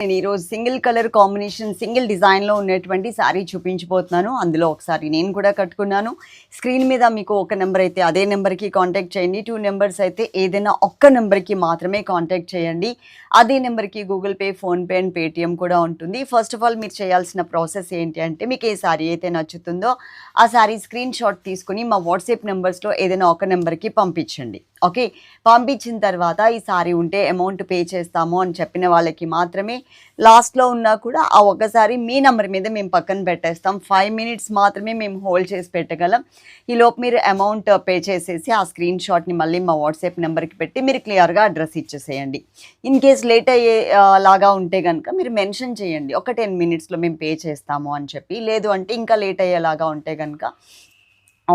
నేను ఈరోజు single colour combination single డిజైన్లో ఉన్నటువంటి శారీ చూపించబోతున్నాను. అందులో ఒకసారి నేను కూడా కట్టుకున్నాను. స్క్రీన్ మీద మీకు ఒక నెంబర్ అయితే అదే నెంబర్కి కాంటాక్ట్ చేయండి. టూ నెంబర్స్ అయితే ఏదైనా ఒక్క నెంబర్కి మాత్రమే కాంటాక్ట్ చేయండి. అదే నెంబర్కి Google Pay PhonePe and Paytm కూడా ఉంటుంది. ఫస్ట్ ఆఫ్ ఆల్ మీరు చేయాల్సిన ప్రాసెస్ ఏంటి అంటే మీకు ఏ శారీ అయితే నచ్చుతుందో ఆ శారీ స్క్రీన్ షాట్ తీసుకుని మా వాట్సాప్ నెంబర్స్లో ఏదైనా ఒక నెంబర్కి పంపించండి. ఓకే పంపించిన తర్వాత ఈ సారీ ఉంటే అమౌంట్ పే చేస్తాము అని చెప్పిన వాళ్ళకి మాత్రమే లాస్ట్లో ఉన్నా కూడా ఆ ఒకసారి మీ నెంబర్ మీద మేము పక్కన పెట్టేస్తాం. ఫైవ్ మినిట్స్ మాత్రమే మేము హోల్డ్ చేసి పెట్టగలం. ఈ లోపు మీరు అమౌంట్ పే చేసేసి ఆ స్క్రీన్ షాట్ని మళ్ళీ మా వాట్సాప్ నెంబర్కి పెట్టి మీరు క్లియర్గా అడ్రస్ ఇచ్చేసేయండి. ఇన్ కేస్ లేట్ అయ్యే లాగా ఉంటే కనుక మీరు మెన్షన్ చేయండి. ఒక టెన్ మినిట్స్లో మేము పే చేస్తాము అని చెప్పి. లేదు అంటే ఇంకా లేట్ అయ్యేలాగా ఉంటే కనుక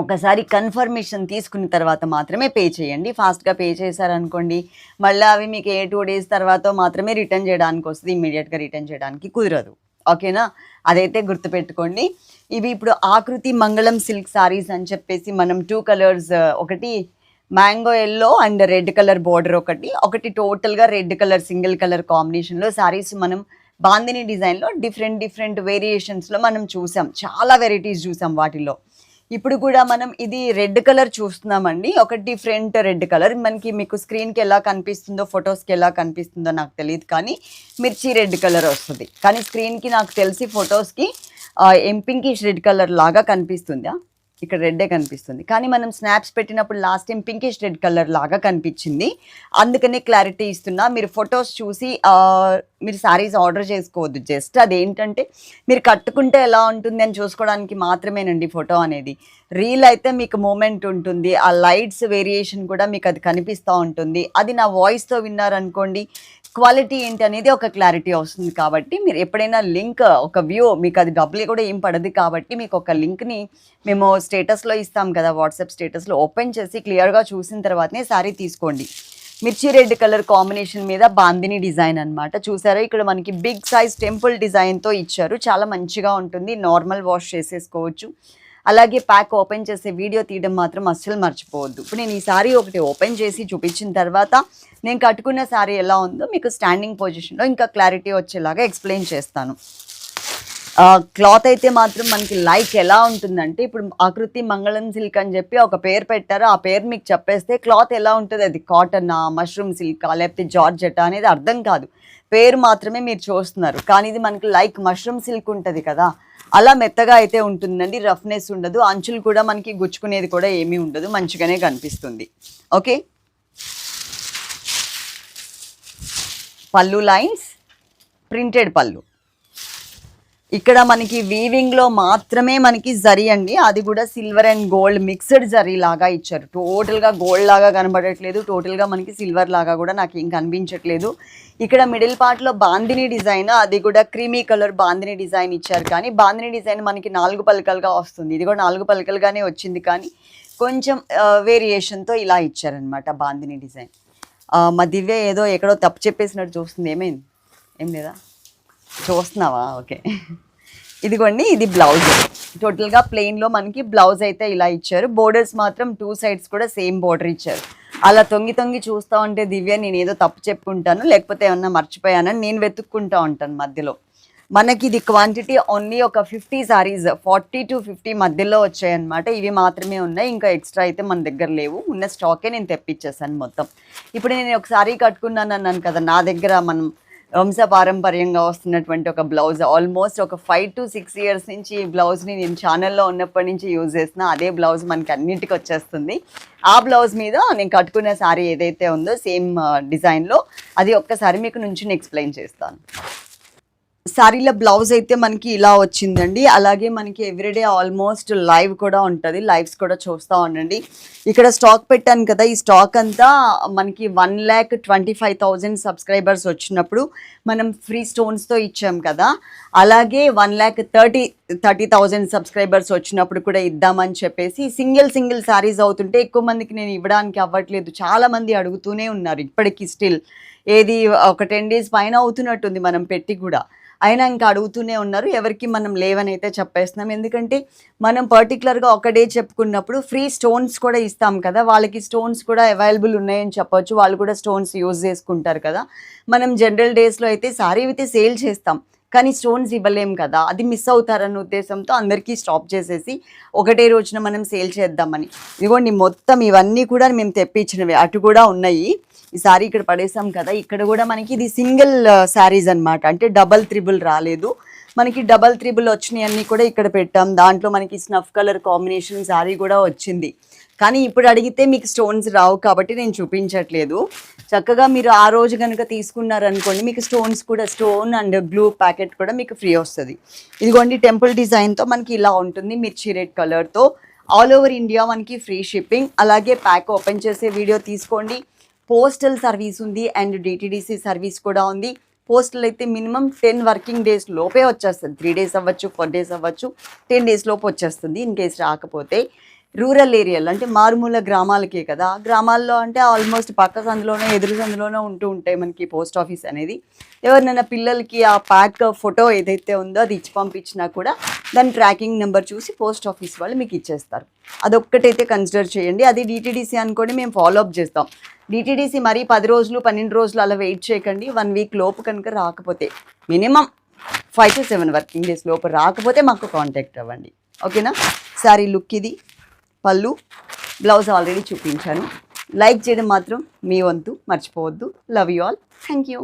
ఒకసారి కన్ఫర్మేషన్ తీసుకున్న తర్వాత మాత్రమే పే చేయండి. ఫాస్ట్గా పే చేశారనుకోండి మళ్ళీ అవి మీకు ఏ టూ డేస్ తర్వాత మాత్రమే రిటర్న్ చేయడానికి వస్తుంది ఇమ్మీడియట్గా రిటర్న్ చేయడానికి కుదరదు. ఓకేనా? అదైతే గుర్తుపెట్టుకోండి. ఇవి ఇప్పుడు ఆకృతి మంగళం సిల్క్ సారీస్ అని చెప్పేసి మనం టూ కలర్స్ ఒకటి mango yellow and red colour border ఒకటి. ఒకటి టోటల్గా రెడ్ కలర్ సింగిల్ కలర్ కాంబినేషన్లో సారీస్ మనం బాందిని డిజైన్లో డిఫరెంట్ డిఫరెంట్ వేరియేషన్స్లో మనం చూసాం. చాలా వెరైటీస్ చూసాం వాటిలో. ఇప్పుడు కూడా మనం ఇది రెడ్ కలర్ చూస్తున్నామండి. ఒక డిఫరెంట్ రెడ్ కలర్. మనకి మీకు స్క్రీన్కి ఎలా కనిపిస్తుందో ఫొటోస్కి ఎలా కనిపిస్తుందో నాకు తెలియదు కానీ మిర్చి రెడ్ కలర్ వస్తుంది. కానీ స్క్రీన్కి నాకు తెలిసి ఫొటోస్కి ఎంపింకిష్ రెడ్ కలర్ లాగా కనిపిస్తుందా? ఇక్కడ రెడ్డే కనిపిస్తుంది. కానీ మనం స్నాప్స్ పెట్టినప్పుడు last time pinkish red colour లాగా కనిపించింది. అందుకనే క్లారిటీ ఇస్తున్నా. మీరు ఫొటోస్ చూసి మీరు శారీస్ ఆర్డర్ చేసుకోవద్దు. జస్ట్ అదేంటంటే మీరు కట్టుకుంటే ఎలా ఉంటుంది అని చూసుకోవడానికి మాత్రమేనండి ఫోటో అనేది. రీల్ అయితే మీకు మూమెంట్ ఉంటుంది. ఆ లైట్స్ వేరియేషన్ కూడా మీకు అది కనిపిస్తూ ఉంటుంది. అది నా వాయిస్తో విన్నారనుకోండి క్వాలిటీ ఏంటి అనేది ఒక క్లారిటీ వస్తుంది కాబట్టి మీరు ఎప్పుడైనా లింక్ ఒక వ్యూ మీకు అది డబ్బులు కూడా ఏం పడదు కాబట్టి మీకు ఒక లింక్ని మేము స్టేటస్లో ఇస్తాం కదా వాట్సాప్ స్టేటస్లో ఓపెన్ చేసి క్లియర్గా చూసిన తర్వాతనే శారీ తీసుకోండి. మిర్చి రెడ్ కలర్ కాంబినేషన్ మీద బాందిని డిజైన్ అన్నమాట. చూసారా? ఇక్కడ మనకి బిగ్ సైజ్ టెంపుల్ డిజైన్తో ఇచ్చారు. చాలా మంచిగా ఉంటుంది. నార్మల్ వాష్ చేసేసుకోవచ్చు. అలాగే ప్యాక్ ఓపెన్ చేసే వీడియో తీయడం మాత్రం అస్సలు మర్చిపోవద్దు. ఇప్పుడు నేను ఈ సారీ ఒకటి ఓపెన్ చేసి చూపించిన తర్వాత నేను కట్టుకున్న సారీ ఎలా ఉందో మీకు స్టాండింగ్ పొజిషన్లో ఇంకా క్లారిటీ వచ్చేలాగా ఎక్స్ప్లెయిన్ చేస్తాను. క్లాత్ అయితే మాత్రం మనకి లైక్ ఎలా ఉంటుందంటే ఇప్పుడు ఆకృతి మంగళం సిల్క్ అని చెప్పి ఒక పేరు పెట్టారు. ఆ పేరు మీకు చెప్పేస్తే క్లాత్ ఎలా ఉంటుంది? అది కాటనా మష్రూమ్ సిల్కా లేకపోతే జార్జెట్ అనేది అర్థం కాదు. పేరు మాత్రమే మీరు చూస్తున్నారు. కానీ ఇది మనకి లైక్ మష్రూమ్ సిల్క్ ఉంటుంది కదా. అలా మెత్తగా అయితే ఉంటుందండి రఫ్నెస్ ఉండదు. అంచులు కూడా మనకి గుచ్చుకునేది కూడా ఏమీ ఉండదు మంచిగానే కనిపిస్తుంది. ఓకే? పళ్ళు లైన్స్ ప్రింటెడ్ పళ్ళు. ఇక్కడ మనకి వీవింగ్లో మాత్రమే మనకి జరీ అండి. అది కూడా silver and gold mixed zari లాగా ఇచ్చారు. టోటల్గా గోల్డ్ లాగా కనబడట్లేదు. టోటల్గా మనకి సిల్వర్ లాగా కూడా నాకు ఏం కనిపించట్లేదు. ఇక్కడ మిడిల్ పార్ట్లో బాందిని డిజైన్ అది కూడా క్రీమీ కలర్ బాందిని డిజైన్ ఇచ్చారు. కానీ బాందిని డిజైన్ మనకి నాలుగు పలకలుగా వస్తుంది. ఇది కూడా నాలుగు పలకలుగానే వచ్చింది కానీ కొంచెం వేరియేషన్తో ఇలా ఇచ్చారనమాట బాందిని డిజైన్ మా దివ్య ఏదో ఎక్కడో తప్పు చెప్పేసినట్టు చూస్తుంది. ఏమైంది? ఏం లేదా? చూస్తున్నావా? ఓకే. ఇదిగోండి ఇది బ్లౌజ్. టోటల్గా ప్లెయిన్లో మనకి బ్లౌజ్ అయితే ఇలా ఇచ్చారు. బోర్డర్స్ మాత్రం టూ సైడ్స్ కూడా సేమ్ బోర్డర్ ఇచ్చారు. అలా తొంగి తొంగి చూస్తా ఉంటే దివ్య నేను ఏదో తప్పు చెప్పుకుంటాను లేకపోతే ఏమన్నా మర్చిపోయానని నేను వెతుక్కుంటా ఉంటాను మధ్యలో. మనకి ఇది క్వాంటిటీ ఓన్లీ ఒక fifty sarees forty to fifty మధ్యలో వచ్చాయన్నమాట. ఇవి మాత్రమే ఉన్నాయి. ఇంకా ఎక్స్ట్రా అయితే మన దగ్గర లేవు. ఉన్న స్టాకే నేను తెప్పించేసాను మొత్తం. ఇప్పుడు నేను ఒక సారీ కట్టుకున్నాను అన్నాను కదా నా దగ్గర మనం వంశ పారంపర్యంగా వస్తున్నటువంటి ఒక బ్లౌజ్. ఆల్మోస్ట్ ఒక ఫైవ్ టు సిక్స్ ఇయర్స్ నుంచి ఈ బ్లౌజ్ని నేను ఛానల్లో ఉన్నప్పటి నుంచి యూజ్ చేసిన అదే బ్లౌజ్ మనకి అన్నిటికీ వచ్చేస్తుంది. ఆ బ్లౌజ్ మీద నేను కట్టుకున్న శారీ ఏదైతే ఉందో సేమ్ డిజైన్లో uh, అది ఒక్కసారి మీకు నుంచి ఎక్స్ప్లెయిన్ చేస్తాను. శారీలో బ్లౌజ్ అయితే మనకి ఇలా వచ్చిందండి. అలాగే మనకి ఎవ్రీడే ఆల్మోస్ట్ లైవ్ కూడా ఉంటుంది. లైవ్స్ కూడా చూస్తూ ఉండండి. ఇక్కడ స్టాక్ పెట్టాను కదా ఈ స్టాక్ అంతా మనకి one lakh twenty five thousand subscribers వచ్చినప్పుడు మనం ఫ్రీ స్టోన్స్తో ఇచ్చాం కదా. అలాగే one lakh thirty thirty thousand subscribers వచ్చినప్పుడు కూడా ఇద్దామని చెప్పేసి సింగిల్ సింగిల్ శారీస్ అవుతుంటే ఎక్కువ మందికి నేను ఇవ్వడానికి అవ్వట్లేదు. చాలామంది అడుగుతూనే ఉన్నారు ఇప్పటికీ స్టిల్. ఏది ఒక టెన్ డేస్ పైన అవుతున్నట్టుంది మనం పెట్టి కూడా. అయినా ఇంకా అడుగుతూనే ఉన్నారు ఎవరికి మనం లేవని అయితే చెప్పేస్తున్నాం. ఎందుకంటే మనం పర్టికులర్గా ఒక డే చెప్పుకున్నప్పుడు ఫ్రీ స్టోన్స్ కూడా ఇస్తాం కదా వాళ్ళకి స్టోన్స్ కూడా అవైలబుల్ ఉన్నాయని చెప్పొచ్చు వాళ్ళు కూడా స్టోన్స్ యూజ్ చేసుకుంటారు కదా. మనం జనరల్ డేస్లో అయితే సారీ అయితే సేల్ చేస్తాం కానీ స్టోన్స్ ఇవ్వలేం కదా. అది మిస్ అవుతారన్న ఉద్దేశంతో అందరికీ స్టాప్ చేసేసి ఒకటే రోజున మనం సేల్ చేద్దామని. ఇదిగోండి మొత్తం ఇవన్నీ కూడా మేము తెప్పించినవి అటు కూడా ఉన్నాయి. ఈ సారీ ఇక్కడ పడేసాం కదా ఇక్కడ కూడా మనకి ఇది సింగిల్ శారీస్ అన్నమాట. అంటే డబల్ త్రిబుల్ రాలేదు. మనకి డబల్ త్రిబుల్ వచ్చినాయి అన్నీ కూడా ఇక్కడ పెట్టాం. దాంట్లో మనకి స్నఫ్ కలర్ కాంబినేషన్ శారీ కూడా వచ్చింది. కానీ ఇప్పుడు అడిగితే మీకు స్టోన్స్ రావు కాబట్టి నేను చూపించట్లేదు. చక్కగా మీరు ఆ రోజు కనుక తీసుకున్నారనుకోండి మీకు స్టోన్స్ కూడా స్టోన్ అండ్ గ్లూ ప్యాకెట్ కూడా మీకు ఫ్రీ వస్తుంది. ఇదిగోండి టెంపుల్ డిజైన్తో మనకి ఇలా ఉంటుంది మిర్చి రెడ్ కలర్తో. ఆల్ ఓవర్ ఇండియా మనకి ఫ్రీ షిప్పింగ్. అలాగే ప్యాక్ ఓపెన్ చేసే వీడియో తీసుకోండి. పోస్టల్ సర్వీస్ ఉంది అండ్ డిటిడిసి సర్వీస్ కూడా ఉంది. పోస్టల్ అయితే మినిమం టెన్ వర్కింగ్ డేస్ లోపే వచ్చేస్తుంది. త్రీ డేస్ అవ్వచ్చు ఫోర్ డేస్ అవ్వచ్చు టెన్ డేస్ లోపు వచ్చేస్తుంది ఇన్ కేస్ రాకపోతే. రూరల్ ఏరియాలో అంటే మారుమూల గ్రామాలకే కదా. గ్రామాల్లో అంటే ఆల్మోస్ట్ పక్క సందులోనే ఎదురు సందులోనే ఉంటూ ఉంటాయి మనకి పోస్ట్ ఆఫీస్ అనేది. ఎవరినైనా పిల్లలకి ఆ ప్యాక్ ఫోటో ఏదైతే ఉందో అది ఇచ్చి పంపించినా కూడా దాని ట్రాకింగ్ నెంబర్ చూసి పోస్ట్ ఆఫీస్ వాళ్ళు మీకు ఇచ్చేస్తారు. అదొక్కటైతే కన్సిడర్ చేయండి. అది డిటీడీసీ అనుకోండి మేము ఫాలో అప్ చేస్తాం. డిటీడీసీ మరీ పది రోజులు పన్నెండు రోజులు అలా వెయిట్ చేయకండి. వన్ వీక్ లోపు కనుక రాకపోతే minimum five to seven working days లోపు రాకపోతే మాకు కాంటాక్ట్ అవ్వండి. ఓకేనా సారీ లుక్ ఇది. పళ్ళు బ్లౌజ్ ఆల్రెడీ చూపించాను. లైక్ చేయడం మాత్రం మీ వంతు మర్చిపోవద్దు. Love you all thank you